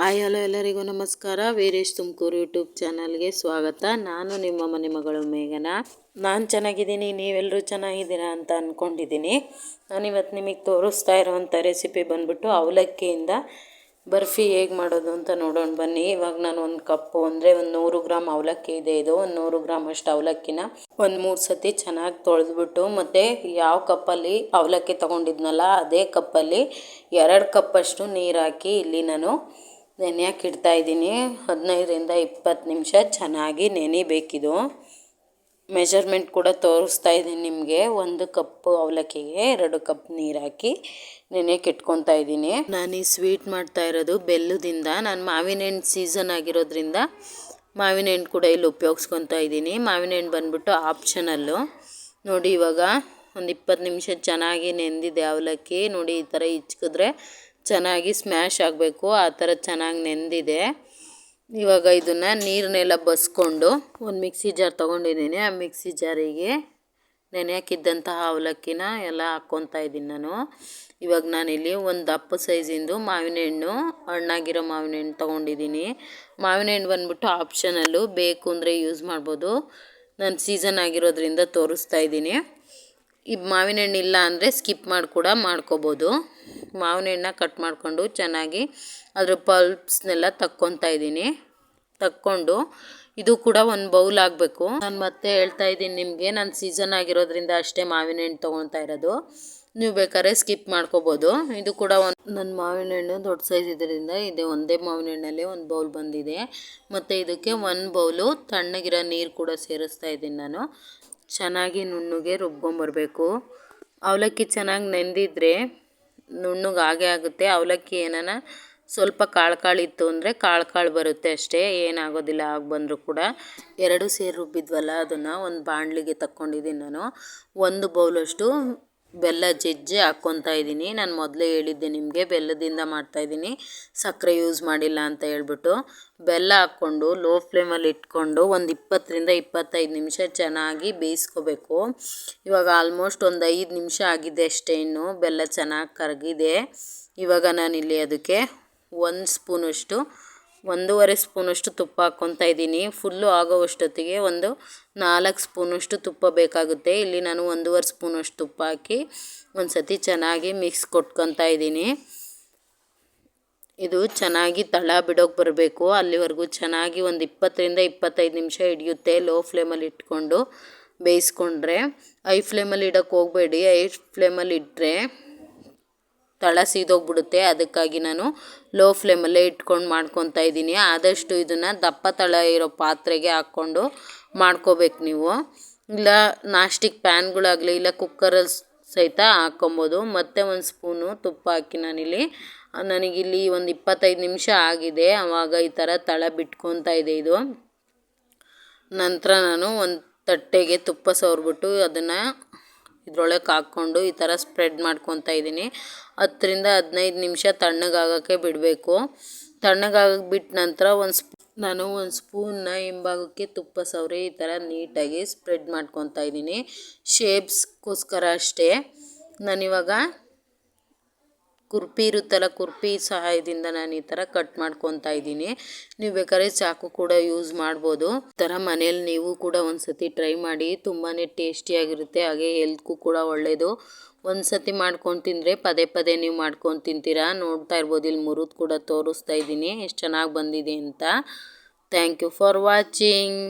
Hi, hello ಎಲ್ಲರಿಗೂ ನಮಸ್ಕಾರ. Veeresh Tumakuru YouTube ಚಾನಲ್ಗೆ ಸ್ವಾಗತ. ನಾನು ನಿಮ್ಮ ಮನೆ ಮಗಳು ಮೇಘನ. ನಾನು ಚೆನ್ನಾಗಿದ್ದೀನಿ ನೀವೆಲ್ಲರೂ ಚೆನ್ನಾಗಿದ್ದೀರಾ ಅಂತ ಅಂದ್ಕೊಂಡಿದ್ದೀನಿ ನಾನಿವತ್ತು ನಿಮಗೆ ತೋರಿಸ್ತಾ ಇರೋವಂಥ ರೆಸಿಪಿ ಬಂದ್ಬಿಟ್ಟು ಅವಲಕ್ಕಿಯಿಂದ ಬರ್ಫಿ ಹೇಗೆ ಮಾಡೋದು ಅಂತ ನೋಡೋಣ ಬನ್ನಿ. ಇವಾಗ ನಾನು ಒಂದು ಕಪ್ಪು, ಅಂದರೆ ಒಂದು ನೂರು ಗ್ರಾಮ್ ಅವಲಕ್ಕಿ ಇದೆ ಇದು. ಒಂದು ನೂರು ಗ್ರಾಮ್ ಅಷ್ಟು ಅವಲಕ್ಕಿನ ಒಂದು ಮೂರು ಸತಿ ಚೆನ್ನಾಗಿ ತೊಳೆದ್ಬಿಟ್ಟು, ಮತ್ತು ಯಾವ ಕಪ್ಪಲ್ಲಿ ಅವಲಕ್ಕಿ ತೊಗೊಂಡಿದ್ನಲ್ಲ, ಅದೇ ಕಪ್ಪಲ್ಲಿ ಎರಡು ಕಪ್ಪಷ್ಟು ನೀರು ಹಾಕಿ ಇಲ್ಲಿ ನಾನು ನೆನೆಯಕ್ಕೆ ಇಡ್ತಾಯಿದ್ದೀನಿ ಹದಿನೈದರಿಂದ ಇಪ್ಪತ್ತು ನಿಮಿಷ ಚೆನ್ನಾಗಿ ನೆನಿಬೇಕಿದು. ಮೆಷರ್ಮೆಂಟ್ ಕೂಡ ತೋರಿಸ್ತಾ ಇದ್ದೀನಿ ನಿಮಗೆ. ಒಂದು ಕಪ್ಪು ಅವಲಕ್ಕಿಗೆ ಎರಡು ಕಪ್ ನೀರು ಹಾಕಿ ನೆನೆಯಕ್ಕೆ ಇಟ್ಕೊತಾ ಇದ್ದೀನಿ. ನಾನು ಈ ಸ್ವೀಟ್ ಮಾಡ್ತಾ ಇರೋದು ಬೆಲ್ಲದಿಂದ. ನಾನು ಮಾವಿನ ಹಣ್ಣು ಸೀಸನ್ ಆಗಿರೋದ್ರಿಂದ ಮಾವಿನ ಹಣ್ಣು ಕೂಡ ಇಲ್ಲಿ ಉಪಯೋಗಿಸ್ಕೊತಾ ಇದ್ದೀನಿ. ಮಾವಿನ ಹಣ್ಣು ಬಂದುಬಿಟ್ಟು ಆಪ್ಷನಲ್ಲು ನೋಡಿ ಇವಾಗ ಒಂದು ಇಪ್ಪತ್ತು ನಿಮಿಷ ಚೆನ್ನಾಗಿ ನೆಂದಿದೆ ಅವಲಕ್ಕಿ. ನೋಡಿ ಈ ಥರ ಇಚ್ಕಿದ್ರೆ ಚೆನ್ನಾಗಿ ಸ್ಮ್ಯಾಶ್ ಆಗಬೇಕು, ಆ ಥರ ಚೆನ್ನಾಗಿ ನೆಂದಿದೆ. ಇವಾಗ ಇದನ್ನು ನೀರನ್ನೆಲ್ಲ ಬಸ್ಕೊಂಡು ಒಂದು ಮಿಕ್ಸಿ ಜಾರ್ ತೊಗೊಂಡಿದ್ದೀನಿ. ಆ ಮಿಕ್ಸಿ ಜಾರಿಗೆ ನೆನೆ ಹಾಕಿದ್ದಂತಹ ಅವಲಕ್ಕಿನ ಎಲ್ಲ ಹಾಕ್ಕೊತಾ ಇದ್ದೀನಿ ನಾನು. ಇವಾಗ ನಾನಿಲ್ಲಿ ಒಂದು ದಪ್ಪ ಸೈಜಿಂದು ಮಾವಿನ ಹಣ್ಣು ಹಣ್ಣಾಗಿರೋ ಮಾವಿನ ಹಣ್ಣು ತೊಗೊಂಡಿದ್ದೀನಿ. ಮಾವಿನ ಹಣ್ಣು ಬಂದ್ಬಿಟ್ಟು ಆಪ್ಷನಲ್ಲು ಬೇಕು ಅಂದರೆ ಯೂಸ್ ಮಾಡ್ಬೋದು. ನಾನು ಸೀಸನ್ ಆಗಿರೋದ್ರಿಂದ ತೋರಿಸ್ತಾ ಇದ್ದೀನಿ. ಈ ಮಾವಿನ ಹಣ್ಣು ಇಲ್ಲ ಅಂದರೆ ಸ್ಕಿಪ್ ಮಾಡಿ ಕೂಡ ಮಾಡ್ಕೋಬೋದು. ಮಾವಿನ ಹಣ್ಣ ಕಟ್ ಮಾಡಿಕೊಂಡು ಚೆನ್ನಾಗಿ ಅದರ ಪಲ್ಪ್ಸ್ನೆಲ್ಲ ತಕ್ಕೊತಾ ಇದ್ದೀನಿ. ತಕ್ಕೊಂಡು ಇದು ಕೂಡ ಒಂದು ಬೌಲ್ ಆಗಬೇಕು. ನಾನು ಮತ್ತೆ ಹೇಳ್ತಾ ಇದ್ದೀನಿ ನಿಮಗೆ, ನಾನು ಸೀಸನ್ ಆಗಿರೋದ್ರಿಂದ ಅಷ್ಟೇ ಮಾವಿನ ಹಣ್ಣು ತೊಗೊತಾ ಇರೋದು. ನೀವು ಬೇಕಾದ್ರೆ ಸ್ಕಿಪ್ ಮಾಡ್ಕೋಬೋದು. ಇದು ಕೂಡ ಒಂದು ನನ್ನ ಮಾವಿನ ಹಣ್ಣು ದೊಡ್ಡ ಸೈಜ್ ಇದರಿಂದ ಇದೆ, ಒಂದೇ ಮಾವಿನ ಹಣ್ಣಲ್ಲಿ ಒಂದು ಬೌಲ್ ಬಂದಿದೆ. ಮತ್ತು ಇದಕ್ಕೆ ಒಂದು ಬೌಲು ತಣ್ಣಗಿರೋ ನೀರು ಕೂಡ ಸೇರಿಸ್ತಾ ಇದ್ದೀನಿ ನಾನು. ಚೆನ್ನಾಗಿ ನುಣ್ಣಗೆ ರುಬ್ಕೊಂಬರ್ಬೇಕು. ಅವಲಕ್ಕಿ ಚೆನ್ನಾಗಿ ನೆಂದಿದ್ರೆ ನುಣ್ಣಗೆ ಹಾಗೆ ಆಗುತ್ತೆ. ಅವಲಕ್ಕಿ ಏನಾನ ಸ್ವಲ್ಪ ಕಾಳು ಕಾಳು ಇತ್ತು ಅಂದರೆ ಕಾಳು ಕಾಳು ಬರುತ್ತೆ ಅಷ್ಟೇ, ಏನಾಗೋದಿಲ್ಲ, ಆಗ ಬಂದರೂ ಕೂಡ. ಎರಡು ಸೇರಿ ರುಬ್ಬಿದ್ವಲ್ಲ, ಅದನ್ನು ಒಂದು ಬಾಣಲಿಗೆ ತಕ್ಕೊಂಡಿದ್ದೀನಿ ನಾನು. ಒಂದು ಬೌಲಷ್ಟು ಬೆಲ್ಲ ಜಜ್ಜಿ ಹಾಕ್ಕೊತಾ ಇದ್ದೀನಿ. ನಾನು ಮೊದಲೇ ಹೇಳಿದ್ದೆ ನಿಮಗೆ ಬೆಲ್ಲದಿಂದ ಮಾಡ್ತಾಯಿದ್ದೀನಿ ಸಕ್ಕರೆ ಯೂಸ್ ಮಾಡಿಲ್ಲ ಅಂತ ಹೇಳ್ಬಿಟ್ಟು ಬೆಲ್ಲ ಹಾಕ್ಕೊಂಡು ಲೋ ಫ್ಲೇಮಲ್ಲಿ ಇಟ್ಕೊಂಡು ಒಂದು ಇಪ್ಪತ್ತರಿಂದ ಇಪ್ಪತ್ತೈದು ನಿಮಿಷ ಚೆನ್ನಾಗಿ ಬೇಯಿಸ್ಕೋಬೇಕು. ಇವಾಗ ಆಲ್ಮೋಸ್ಟ್ ಒಂದು ಐದು ನಿಮಿಷ ಆಗಿದೆ ಅಷ್ಟೇ ಇನ್ನು. ಬೆಲ್ಲ ಚೆನ್ನಾಗಿ ಕರಗಿದೆ. ಇವಾಗ ನಾನಿಲ್ಲಿ ಅದಕ್ಕೆ ಒಂದು ಸ್ಪೂನಷ್ಟು ಒಂದೂವರೆ ಸ್ಪೂನಷ್ಟು ತುಪ್ಪ ಹಾಕ್ಕೊತಾ ಇದ್ದೀನಿ. ಫುಲ್ಲು ಆಗೋವಷ್ಟೊತ್ತಿಗೆ ಒಂದು ನಾಲ್ಕು ಸ್ಪೂನಷ್ಟು ತುಪ್ಪ ಬೇಕಾಗುತ್ತೆ. ಇಲ್ಲಿ ನಾನು ಒಂದೂವರೆ ಸ್ಪೂನಷ್ಟು ತುಪ್ಪ ಹಾಕಿ ಒಂದು ಸತಿ ಚೆನ್ನಾಗಿ ಮಿಕ್ಸ್ ಕೊಟ್ಕೊತಾ ಇದ್ದೀನಿ. ಇದು ಚೆನ್ನಾಗಿ ತಳ ಬಿಡೋಕೆ ಬರಬೇಕು. ಅಲ್ಲಿವರೆಗೂ ಚೆನ್ನಾಗಿ ಒಂದು ಇಪ್ಪತ್ತರಿಂದ ಇಪ್ಪತ್ತೈದು ನಿಮಿಷ ಹಿಡಿಯುತ್ತೆ ಲೋ ಫ್ಲೇಮಲ್ಲಿ ಇಟ್ಕೊಂಡು ಬೇಯಿಸ್ಕೊಂಡ್ರೆ. ಐ ಫ್ಲೇಮಲ್ಲಿ ಇಡೋಕ್ಕೆ ಹೋಗಬೇಡಿ. ಐ ಫ್ಲೇಮಲ್ಲಿ ಇಟ್ಟರೆ ತಳ ಸೀದೋಗ್ಬಿಡುತ್ತೆ. ಅದಕ್ಕಾಗಿ ನಾನು ಲೋ ಫ್ಲೇಮಲ್ಲೇ ಇಟ್ಕೊಂಡು ಮಾಡ್ಕೊತಾ ಇದ್ದೀನಿ. ಆದಷ್ಟು ಇದನ್ನು ದಪ್ಪ ತಳ ಇರೋ ಪಾತ್ರೆಗೆ ಹಾಕ್ಕೊಂಡು ಮಾಡ್ಕೋಬೇಕು ನೀವು. ಇಲ್ಲ, ನಾಸ್ಟಿಕ್ ಪ್ಯಾನ್ಗಳಾಗಲಿ ಇಲ್ಲ ಕುಕ್ಕರಲ್ಲಿ ಸಹಿತ ಹಾಕ್ಕೊಬೋದು. ಮತ್ತೆ ಒಂದು ಸ್ಪೂನು ತುಪ್ಪ ಹಾಕಿ ನಾನಿಲ್ಲಿ. ನನಗಿಲ್ಲಿ ಒಂದು ಇಪ್ಪತ್ತೈದು ನಿಮಿಷ ಆಗಿದೆ. ಆವಾಗ ಈ ಥರ ತಳ ಬಿಟ್ಕೊತಾ ಇದೆ ಇದು. ನಂತರ ನಾನು ಒಂದು ತಟ್ಟೆಗೆ ತುಪ್ಪ ಸವರ್ಬಿಟ್ಟು ಅದನ್ನು ಇದ್ರೊಳಗೆ ಹಾಕ್ಕೊಂಡು ಈ ಥರ ಸ್ಪ್ರೆಡ್ ಮಾಡ್ಕೊತಾ ಇದ್ದೀನಿ. ಹತ್ತರಿಂದ ಹದಿನೈದು ನಿಮಿಷ ತಣ್ಣಗಾಗೋಕ್ಕೆ ಬಿಡಬೇಕು. ತಣ್ಣಗಾಗಕ್ಕೆ ಬಿಟ್ಟ ನಂತರ ಒಂದು ಸ್ಪೂ, ನಾನು ಒಂದು ಸ್ಪೂನ್ನ ಹಿಂಭಾಗಕ್ಕೆ ತುಪ್ಪ ಸವರಿ ಈ ಥರ ನೀಟಾಗಿ ಸ್ಪ್ರೆಡ್ ಮಾಡ್ಕೊತಾ ಇದ್ದೀನಿ. ಶೇಪ್ಸ್ಗೋಸ್ಕರ ಅಷ್ಟೇ. ನಾನಿವಾಗ ಕುರ್ಪಿ ಇರುತ್ತಲ್ಲ, ಕುರ್ಪಿ ಸಹಾಯದಿಂದ ನಾನು ಈ ಥರ ಕಟ್ ಮಾಡ್ಕೊತಾ ಇದ್ದೀನಿ. ನೀವು ಬೇಕಾದ್ರೆ ಚಾಕು ಕೂಡ ಯೂಸ್ ಮಾಡ್ಬೋದು. ಈ ಥರ ಮನೇಲಿ ನೀವು ಕೂಡ ಒಂದ್ಸತಿ ಟ್ರೈ ಮಾಡಿ ತುಂಬಾ ಟೇಸ್ಟಿಯಾಗಿರುತ್ತೆ ಹಾಗೆ ಹೆಲ್ತ್ಗೂ ಕೂಡ ಒಳ್ಳೆಯದು ಒಂದು ಸತಿ ಮಾಡ್ಕೊಂಡು ತಿಂದರೆ ಪದೇ ಪದೇ ನೀವು ಮಾಡ್ಕೊಂಡು ತಿಂತೀರಾ? ನೋಡ್ತಾ ಇರ್ಬೋದು, ಇಲ್ಲಿ ಮುರಿದು ಕೂಡ ತೋರಿಸ್ತಾ ಇದ್ದೀನಿ, ಎಷ್ಟು ಚೆನ್ನಾಗಿ ಬಂದಿದೆ ಅಂತ. Thank you for watching